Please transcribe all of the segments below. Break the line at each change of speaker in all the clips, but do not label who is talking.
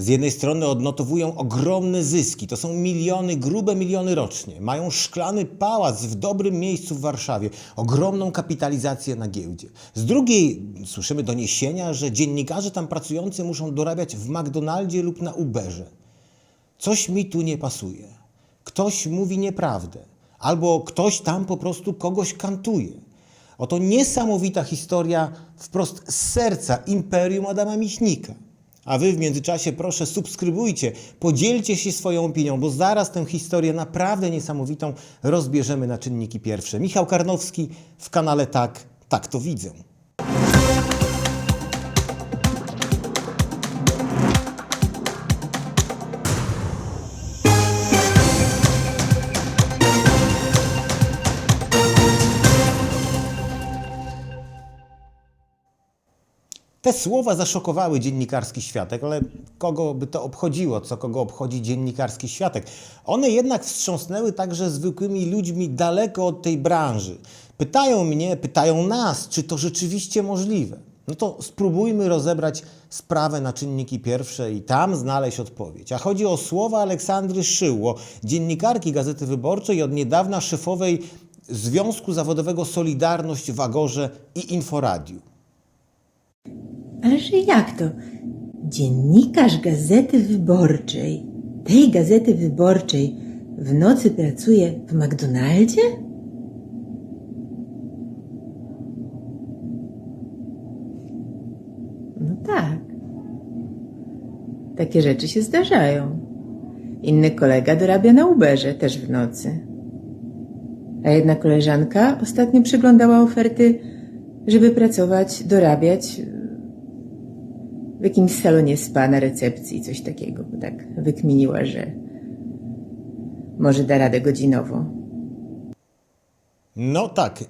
Z jednej strony odnotowują ogromne zyski, to są miliony, grube miliony rocznie. Mają szklany pałac w dobrym miejscu w Warszawie, ogromną kapitalizację na giełdzie. Z drugiej słyszymy doniesienia, że dziennikarze tam pracujący muszą dorabiać w McDonaldzie lub na Uberze. Coś mi tu nie pasuje. Ktoś mówi nieprawdę, albo ktoś tam po prostu kogoś kantuje. Oto niesamowita historia wprost z serca imperium Adama Michnika. A wy w międzyczasie proszę subskrybujcie, podzielcie się swoją opinią, bo zaraz tę historię naprawdę niesamowitą rozbierzemy na czynniki pierwsze. Michał Karnowski w kanale Tak, tak to widzę. Te słowa zaszokowały dziennikarski światek, ale kogo by to obchodziło, co kogo obchodzi dziennikarski światek? One jednak wstrząsnęły także zwykłymi ludźmi daleko od tej branży. Pytają mnie, pytają nas, czy to rzeczywiście możliwe. No to spróbujmy rozebrać sprawę na czynniki pierwsze i tam znaleźć odpowiedź. A chodzi o słowa Aleksandry Szyło, dziennikarki Gazety Wyborczej od niedawna szefowej Związku Zawodowego Solidarność w Agorze i Inforadiu.
Ależ jak to? Dziennikarz Gazety Wyborczej, tej Gazety Wyborczej, w nocy pracuje w McDonaldzie? No tak. Takie rzeczy się zdarzają. Inny kolega dorabia na Uberze też w nocy. A jedna koleżanka ostatnio przeglądała oferty, żeby pracować, dorabiać w jakimś salonie spa na recepcji, coś takiego, bo tak wykminiła, że może da radę godzinowo.
No tak.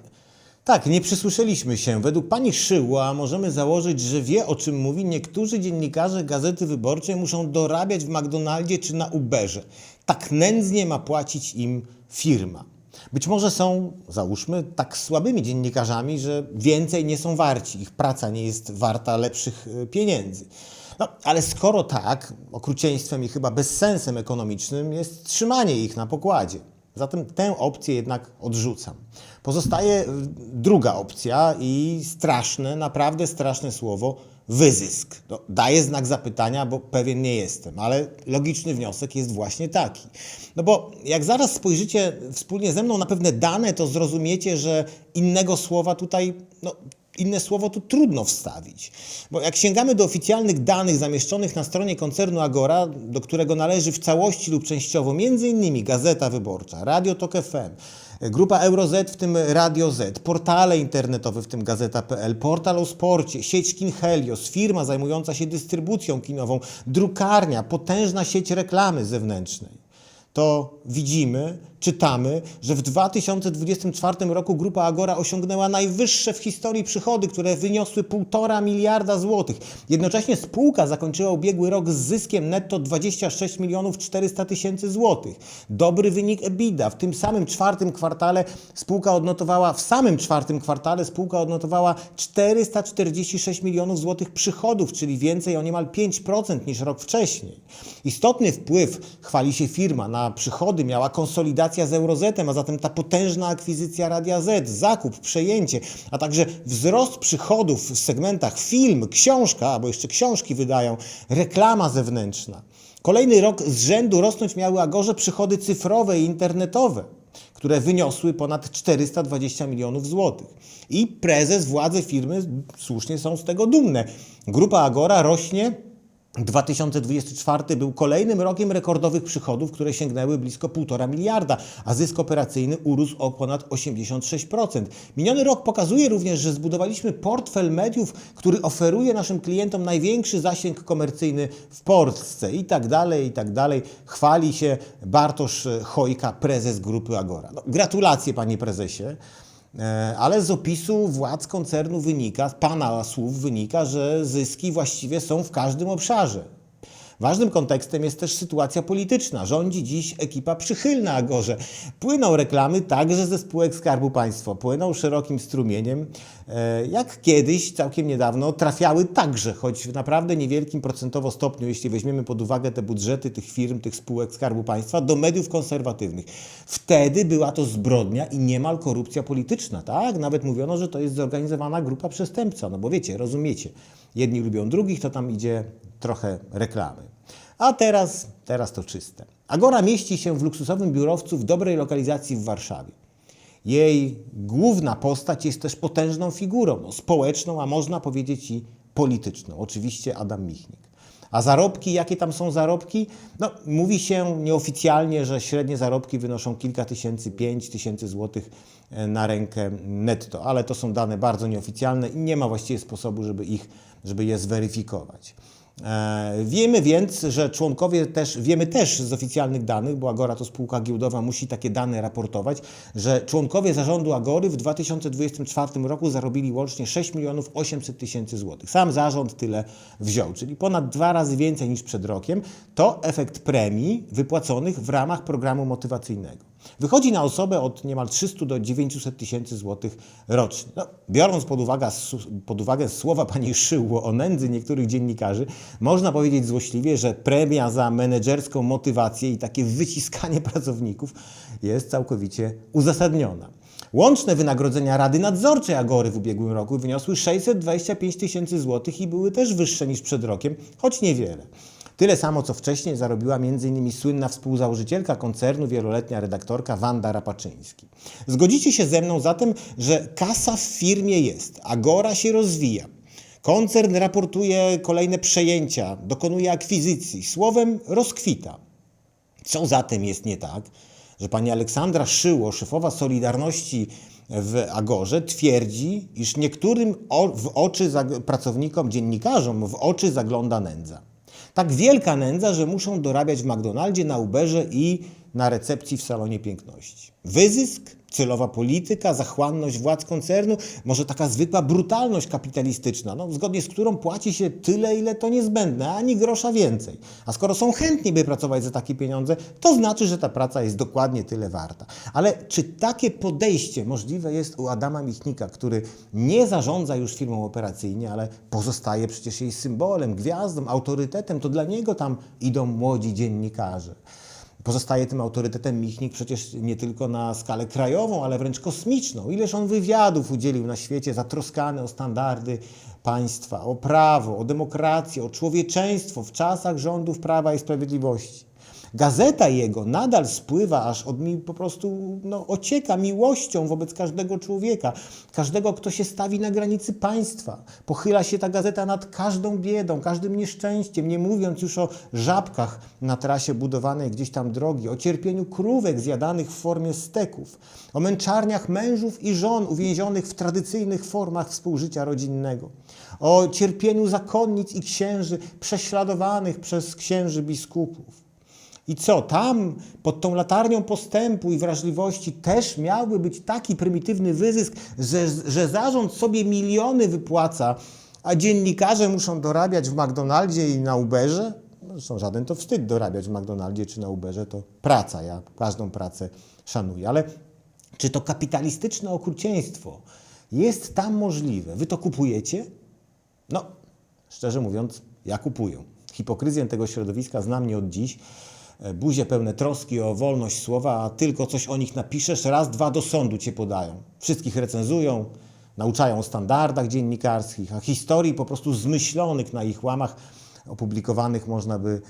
Tak, nie przysłyszeliśmy się. Według pani Szyła możemy założyć, że wie o czym mówi. Niektórzy dziennikarze Gazety Wyborczej muszą dorabiać w McDonaldzie czy na Uberze. Tak nędznie ma płacić im firma. Być może są, załóżmy, tak słabymi dziennikarzami, że więcej nie są warci. Ich praca nie jest warta lepszych e, pieniędzy. No, ale skoro tak, okrucieństwem i chyba bezsensem ekonomicznym jest trzymanie ich na pokładzie. Zatem tę opcję jednak odrzucam. Pozostaje y, druga opcja i straszne, naprawdę straszne słowo wyzysk. No, daję znak zapytania, bo pewien nie jestem, ale logiczny wniosek jest właśnie taki. No bo jak zaraz spojrzycie wspólnie ze mną na pewne dane, to zrozumiecie, że innego słowa tutaj no, inne słowo tu trudno wstawić. Bo jak sięgamy do oficjalnych danych zamieszczonych na stronie koncernu Agora, do którego należy w całości lub częściowo m.in. Gazeta Wyborcza, Radio Tok FM, Grupa EuroZ, w tym Radio Z, portale internetowe, w tym Gazeta.pl, portal o sporcie, sieć Kin Helios, firma zajmująca się dystrybucją kinową, drukarnia, potężna sieć reklamy zewnętrznej. To widzimy, czytamy, że w 2024 roku Grupa Agora osiągnęła najwyższe w historii przychody, które wyniosły 1,5 miliarda złotych. Jednocześnie spółka zakończyła ubiegły rok z zyskiem netto 26 milionów 400 tysięcy złotych. Dobry wynik EBITDA. W tym samym czwartym kwartale spółka odnotowała, w samym czwartym kwartale spółka odnotowała 446 milionów złotych przychodów, czyli więcej o niemal 5% niż rok wcześniej. Istotny wpływ, chwali się firma, na przychody miała konsolidacja z Eurozetem, a zatem ta potężna akwizycja Radia Z, zakup, przejęcie, a także wzrost przychodów w segmentach film, książka, bo jeszcze książki wydają, reklama zewnętrzna. Kolejny rok z rzędu rosnąć miały Agorze przychody cyfrowe i internetowe, które wyniosły ponad 420 milionów złotych. I prezes, władze firmy słusznie są z tego dumne. Grupa Agora rośnie 2024 był kolejnym rokiem rekordowych przychodów, które sięgnęły blisko 1,5 miliarda, a zysk operacyjny urósł o ponad 86%. Miniony rok pokazuje również, że zbudowaliśmy portfel mediów, który oferuje naszym klientom największy zasięg komercyjny w Polsce i tak dalej, i tak dalej. Chwali się Bartosz Chojka, prezes grupy Agora. No, gratulacje, panie prezesie. E, Ale z opisu władz koncernu wynika, pana słów wynika, że zyski właściwie są w każdym obszarze. Ważnym kontekstem jest też sytuacja polityczna. Rządzi dziś ekipa przychylna Agorze. Płyną reklamy także ze spółek Skarbu Państwa. Płyną szerokim strumieniem. E, Jak kiedyś, całkiem niedawno, trafiały także, choć w naprawdę niewielkim procentowo stopniu, jeśli weźmiemy pod uwagę te budżety tych firm, tych spółek Skarbu Państwa, do mediów konserwatywnych. Wtedy była to zbrodnia i niemal korupcja polityczna, tak? Nawet mówiono, że to jest zorganizowana grupa przestępcza, no bo wiecie, rozumiecie. Jedni lubią drugich, to tam idzie trochę reklamy. A teraz, teraz to czyste. Agora mieści się w luksusowym biurowcu w dobrej lokalizacji w Warszawie. Jej główna postać jest też potężną figurą, no, społeczną, a można powiedzieć i polityczną. Oczywiście Adam Michnik. A zarobki, jakie tam są zarobki? No, mówi się nieoficjalnie, że średnie zarobki wynoszą kilka tysięcy, pięć tysięcy złotych e, na rękę netto, ale to są dane bardzo nieoficjalne i nie ma właściwie sposobu, żeby, ich, żeby je zweryfikować. E, Wiemy więc, że członkowie też, wiemy też z oficjalnych danych, bo Agora to spółka giełdowa, musi takie dane raportować, że członkowie zarządu Agory w 2024 roku zarobili łącznie 6 milionów 800 tysięcy złotych. Sam zarząd tyle wziął, czyli ponad dwa razy więcej niż przed rokiem. To efekt premii wypłaconych w ramach programu motywacyjnego. Wychodzi na osobę od niemal 300 do 900 tysięcy złotych rocznie. No, biorąc pod uwagę, pod uwagę słowa pani Szyło o nędzy niektórych dziennikarzy, można powiedzieć złośliwie, że premia za menedżerską motywację i takie wyciskanie pracowników jest całkowicie uzasadniona. Łączne wynagrodzenia Rady Nadzorczej Agory w ubiegłym roku wyniosły 625 tysięcy złotych i były też wyższe niż przed rokiem, choć niewiele. Tyle samo, co wcześniej zarobiła m.in. słynna współzałożycielka koncernu, wieloletnia redaktorka Wanda Rapaczyński. Zgodzicie się ze mną zatem, że kasa w firmie jest, Agora się rozwija. Koncern raportuje kolejne przejęcia, dokonuje akwizycji, słowem rozkwita. Co zatem jest nie tak, że pani Aleksandra Szyło, szefowa Solidarności w Agorze, twierdzi, iż niektórym w oczy pracownikom, dziennikarzom w oczy zagląda nędza. Tak wielka nędza, że muszą dorabiać w McDonaldzie, na Uberze i na recepcji w salonie piękności. Wyzysk, celowa polityka, zachłanność władz koncernu, może taka zwykła brutalność kapitalistyczna, no, zgodnie z którą płaci się tyle, ile to niezbędne, ani grosza więcej. A skoro są chętni, by pracować za takie pieniądze, to znaczy, że ta praca jest dokładnie tyle warta. Ale czy takie podejście możliwe jest u Adama Michnika, który nie zarządza już firmą operacyjnie, ale pozostaje przecież jej symbolem, gwiazdą, autorytetem, to dla niego tam idą młodzi dziennikarze. Pozostaje tym autorytetem Michnik przecież nie tylko na skalę krajową, ale wręcz kosmiczną. Ileż on wywiadów udzielił na świecie zatroskany o standardy państwa, o prawo, o demokrację, o człowieczeństwo w czasach rządów Prawa i Sprawiedliwości. Gazeta jego nadal spływa, aż od mi po prostu no, ocieka miłością wobec każdego człowieka, każdego, kto się stawi na granicy państwa. Pochyla się ta gazeta nad każdą biedą, każdym nieszczęściem, nie mówiąc już o żabkach na trasie budowanej gdzieś tam drogi, o cierpieniu krówek zjadanych w formie steków, o męczarniach mężów i żon uwięzionych w tradycyjnych formach współżycia rodzinnego, o cierpieniu zakonnic i księży prześladowanych przez księży biskupów. I co, tam pod tą latarnią postępu i wrażliwości też miałby być taki prymitywny wyzysk, że, że zarząd sobie miliony wypłaca, a dziennikarze muszą dorabiać w McDonaldzie i na Uberze? No, Zresztą żaden to wstyd dorabiać w McDonaldzie czy na Uberze, to praca. Ja każdą pracę szanuję. Ale czy to kapitalistyczne okrucieństwo jest tam możliwe? Wy to kupujecie? No, szczerze mówiąc, ja kupuję. Hipokryzję tego środowiska znam nie od dziś. E, Buzie pełne troski o wolność słowa, a tylko coś o nich napiszesz, raz, dwa do sądu cię podają. Wszystkich recenzują, nauczają o standardach dziennikarskich, a historii po prostu zmyślonych na ich łamach, opublikowanych można by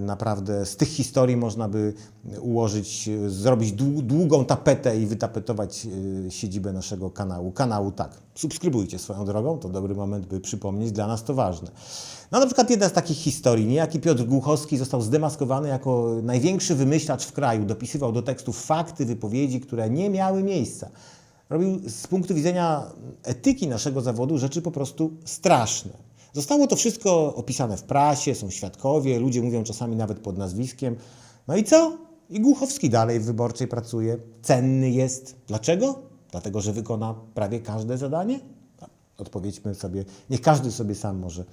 naprawdę, z tych historii można by ułożyć, e, zrobić dłu- długą tapetę i wytapetować e, siedzibę naszego kanału. Kanału tak. Subskrybujcie swoją drogą, to dobry moment, by przypomnieć, dla nas to ważne. No na przykład jedna z takich historii, niejaki Piotr Głuchowski został zdemaskowany jako największy wymyślacz w kraju, dopisywał do tekstów fakty, wypowiedzi, które nie miały miejsca. Robił z punktu widzenia etyki naszego zawodu rzeczy po prostu straszne. Zostało to wszystko opisane w prasie, są świadkowie, ludzie mówią czasami nawet pod nazwiskiem. No i co? I Głuchowski dalej w wyborczej pracuje. Cenny jest. Dlaczego? Dlatego, że wykona prawie każde zadanie? Odpowiedźmy sobie, niech każdy sobie sam może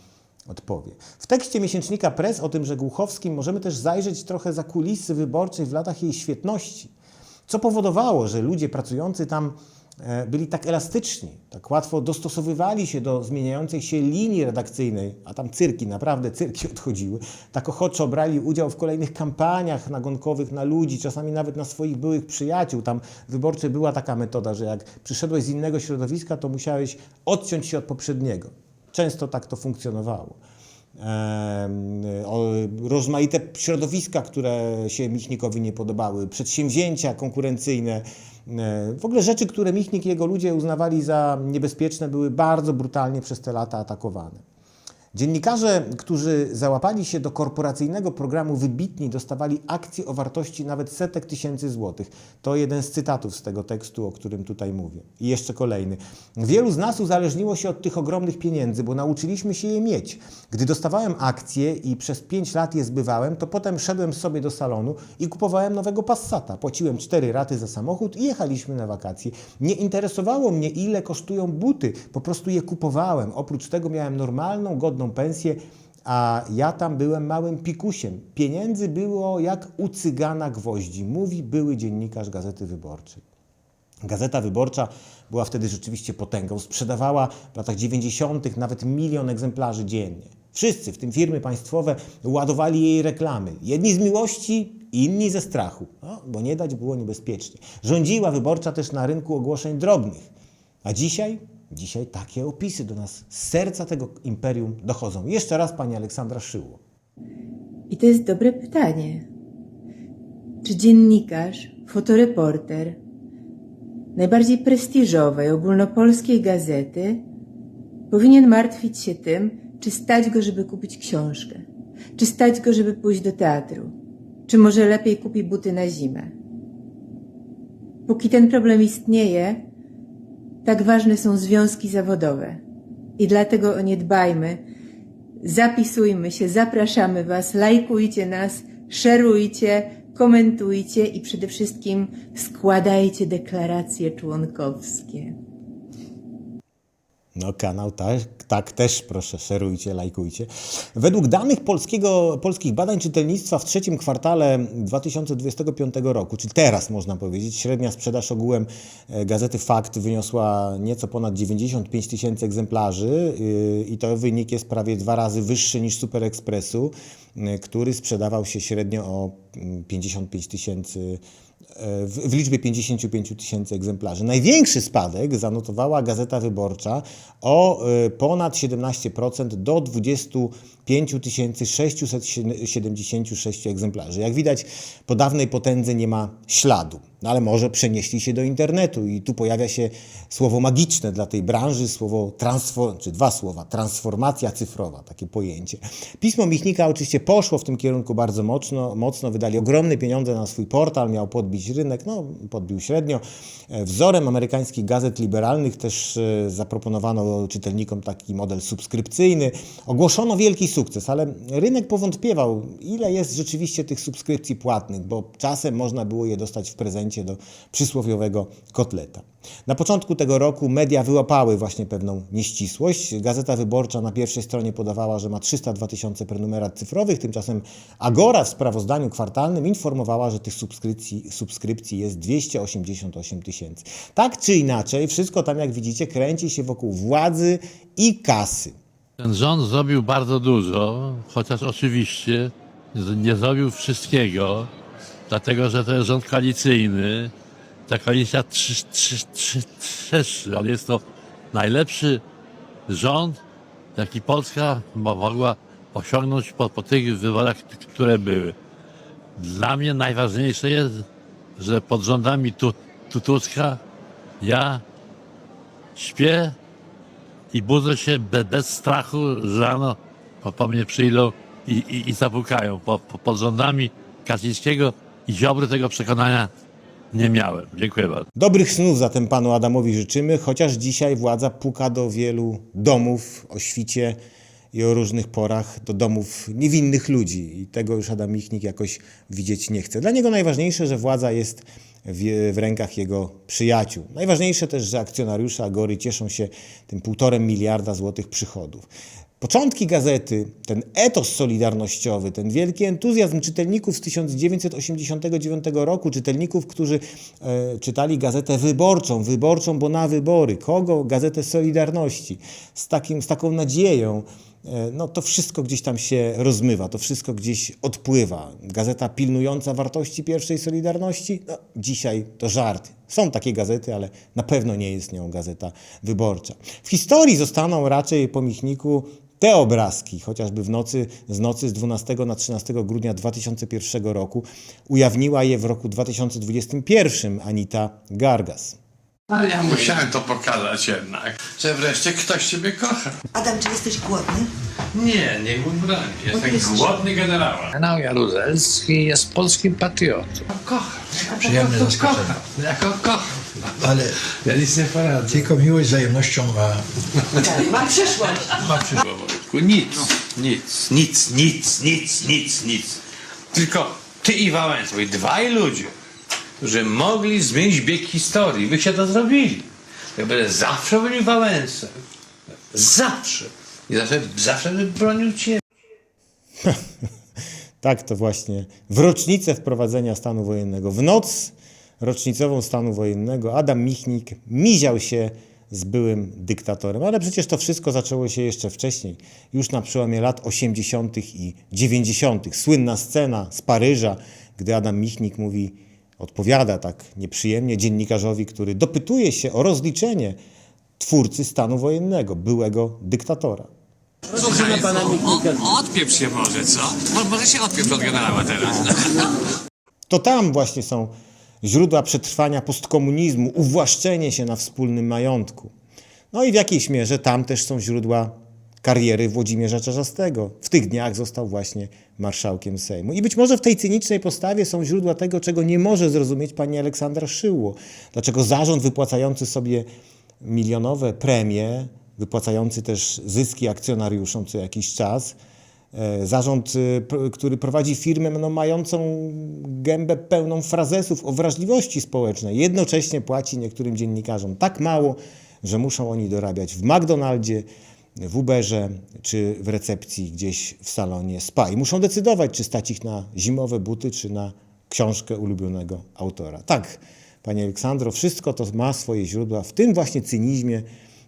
odpowie. W tekście miesięcznika Press o tym, że Głuchowskim możemy też zajrzeć trochę za kulisy wyborczej w latach jej świetności. Co powodowało, że ludzie pracujący tam byli tak elastyczni, tak łatwo dostosowywali się do zmieniającej się linii redakcyjnej, a tam cyrki, naprawdę cyrki odchodziły, tak ochoczo brali udział w kolejnych kampaniach nagonkowych na ludzi, czasami nawet na swoich byłych przyjaciół. Tam wyborcze była taka metoda, że jak przyszedłeś z innego środowiska, to musiałeś odciąć się od poprzedniego. Często tak to funkcjonowało. Rozmaite środowiska, które się Michnikowi nie podobały, przedsięwzięcia konkurencyjne, w ogóle rzeczy, które Michnik i jego ludzie uznawali za niebezpieczne, były bardzo brutalnie przez te lata atakowane. Dziennikarze, którzy załapali się do korporacyjnego programu wybitni, dostawali akcje o wartości nawet setek tysięcy złotych. To jeden z cytatów z tego tekstu, o którym tutaj mówię. I jeszcze kolejny. Wielu z nas uzależniło się od tych ogromnych pieniędzy, bo nauczyliśmy się je mieć. Gdy dostawałem akcje i przez pięć lat je zbywałem, to potem szedłem sobie do salonu i kupowałem nowego Passata. Płaciłem cztery raty za samochód i jechaliśmy na wakacje. Nie interesowało mnie, ile kosztują buty, po prostu je kupowałem. Oprócz tego miałem normalną, godną pensję, a ja tam byłem małym pikusiem. Pieniędzy było jak u cygana gwoździ, mówi były dziennikarz Gazety Wyborczej. Gazeta Wyborcza była wtedy rzeczywiście potęgą. Sprzedawała w latach 90. nawet milion egzemplarzy dziennie. Wszyscy, w tym firmy państwowe, ładowali jej reklamy. Jedni z miłości, inni ze strachu, no, bo nie dać było niebezpiecznie. Rządziła wyborcza też na rynku ogłoszeń drobnych. A dzisiaj? Dzisiaj takie opisy do nas z serca tego imperium dochodzą. Jeszcze raz pani Aleksandra Szyło.
I to jest dobre pytanie. Czy dziennikarz, fotoreporter najbardziej prestiżowej ogólnopolskiej gazety powinien martwić się tym, czy stać go, żeby kupić książkę, czy stać go, żeby pójść do teatru, czy może lepiej kupi buty na zimę. Póki ten problem istnieje, tak ważne są związki zawodowe. I dlatego o nie dbajmy. Zapisujmy się, zapraszamy Was, lajkujcie nas, szerujcie, komentujcie i przede wszystkim składajcie deklaracje członkowskie.
No, kanał tak, tak też proszę, szerujcie, lajkujcie. Według danych polskiego, polskich badań czytelnictwa w trzecim kwartale 2025 roku, czyli teraz można powiedzieć, średnia sprzedaż ogółem e, gazety Fakt wyniosła nieco ponad 95 tysięcy egzemplarzy yy, i to wynik jest prawie dwa razy wyższy niż Super Expressu, yy, który sprzedawał się średnio o mm, 55 tysięcy w, w liczbie 55 tysięcy egzemplarzy. Największy spadek zanotowała Gazeta Wyborcza o y, ponad 17% do 25 676 egzemplarzy. Jak widać, po dawnej potędze nie ma śladu. No ale może przenieśli się do internetu i tu pojawia się słowo magiczne dla tej branży, słowo transform, czy dwa słowa, transformacja cyfrowa, takie pojęcie. Pismo Michnika oczywiście poszło w tym kierunku bardzo mocno, mocno wydali ogromne pieniądze na swój portal, miał podbić rynek, no podbił średnio. E, Wzorem amerykańskich gazet liberalnych też e, zaproponowano czytelnikom taki model subskrypcyjny. Ogłoszono wielki sukces, ale rynek powątpiewał, ile jest rzeczywiście tych subskrypcji płatnych, bo czasem można było je dostać w prezencie do przysłowiowego kotleta. Na początku tego roku media wyłapały właśnie pewną nieścisłość. Gazeta Wyborcza na pierwszej stronie podawała, że ma 302 tysiące prenumerat cyfrowych, tymczasem Agora w sprawozdaniu kwartalnym informowała, że tych subskrypcji, subskrypcji jest 288 tysięcy. Tak czy inaczej, wszystko tam, jak widzicie, kręci się wokół władzy i kasy.
Ten rząd zrobił bardzo dużo, chociaż oczywiście nie zrobił wszystkiego, dlatego że to jest rząd koalicyjny. Ta koalicja trzy, ale jest to najlepszy rząd, jaki Polska mo- mogła osiągnąć po, po tych wyborach, które były. Dla mnie najważniejsze jest, że pod rządami tu, tu ja śpię i budzę się be, bez strachu, że rano po, po mnie przyjdą i, i, i zapukają. Po, po, pod rządami Kaczyńskiego i Ziobry tego przekonania nie miałem. Dziękuję bardzo.
Dobrych snów zatem panu Adamowi życzymy, chociaż dzisiaj władza puka do wielu domów o świcie i o różnych porach, do domów niewinnych ludzi i tego już Adam Michnik jakoś widzieć nie chce. Dla niego najważniejsze, że władza jest w, w rękach jego przyjaciół. Najważniejsze też, że akcjonariusze Agory cieszą się tym półtorem miliarda złotych przychodów. Początki gazety, ten etos solidarnościowy, ten wielki entuzjazm czytelników z 1989 roku, czytelników, którzy e, czytali gazetę wyborczą, wyborczą, bo na wybory. Kogo? Gazetę Solidarności. Z, takim, z taką nadzieją, no to wszystko gdzieś tam się rozmywa, to wszystko gdzieś odpływa. Gazeta pilnująca wartości pierwszej Solidarności, no dzisiaj to żart. Są takie gazety, ale na pewno nie jest nią gazeta wyborcza. W historii zostaną raczej po Michniku te obrazki, chociażby w nocy, z nocy z 12 na 13 grudnia 2001 roku, ujawniła je w roku 2021 Anita Gargas.
Ale ja musiałem to pokazać jednak, że wreszcie ktoś ciebie kocha.
Adam, czy jesteś głodny?
Nie, nie głodny. Jestem
jesteś-
głodny generała.
Generał Jaruzelski jest polskim patriotą.
Kocham. Ja
Przyjemne
prostu
zaskoczenie.
kocham. Ja go kocham.
Ale
Ja nic nie poradzę.
tylko miłość z wzajemnością ma,
Ma przyszłość.
ma przy...
Wojtku, Nic, nic, nic, nic, nic, nic, nic. Tylko ty i Wałęsa, i dwaj ludzie, którzy mogli zmienić bieg historii, byście to zrobili. Jakby zawsze byli Wałęsem. Zawsze. I zawsze, zawsze bronił ciebie.
Tak to właśnie w rocznicę wprowadzenia stanu wojennego, w noc rocznicową stanu wojennego, Adam Michnik miział się z byłym dyktatorem. Ale przecież to wszystko zaczęło się jeszcze wcześniej, już na przełomie lat 80. i 90. Słynna scena z Paryża, gdy Adam Michnik mówi, odpowiada tak nieprzyjemnie dziennikarzowi, który dopytuje się o rozliczenie twórcy stanu wojennego, byłego dyktatora.
Słuchaj, o, odpieprz się może, co? Mo- Może się odpieprz od generała teraz.
To tam właśnie są źródła przetrwania postkomunizmu, uwłaszczenie się na wspólnym majątku. No i w jakiejś mierze tam też są źródła kariery Włodzimierza Czarzastego. W tych dniach został właśnie marszałkiem Sejmu. I być może w tej cynicznej postawie są źródła tego, czego nie może zrozumieć pani Aleksandra Szyło. Dlaczego zarząd wypłacający sobie milionowe premie, wypłacający też zyski akcjonariuszom co jakiś czas, E, Zarząd, pr- który prowadzi firmę no, mającą gębę pełną frazesów o wrażliwości społecznej, jednocześnie płaci niektórym dziennikarzom tak mało, że muszą oni dorabiać w McDonaldzie, w Uberze czy w recepcji gdzieś w salonie spa. I muszą decydować, czy stać ich na zimowe buty, czy na książkę ulubionego autora. Tak, Panie Aleksandro, wszystko to ma swoje źródła w tym właśnie cynizmie,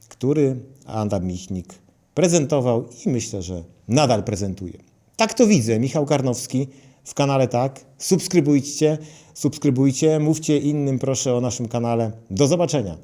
który Adam Michnik prezentował i myślę, że nadal prezentuje. Tak to widzę. Michał Karnowski w kanale Tak. Subskrybujcie, subskrybujcie, mówcie innym proszę o naszym kanale. Do zobaczenia.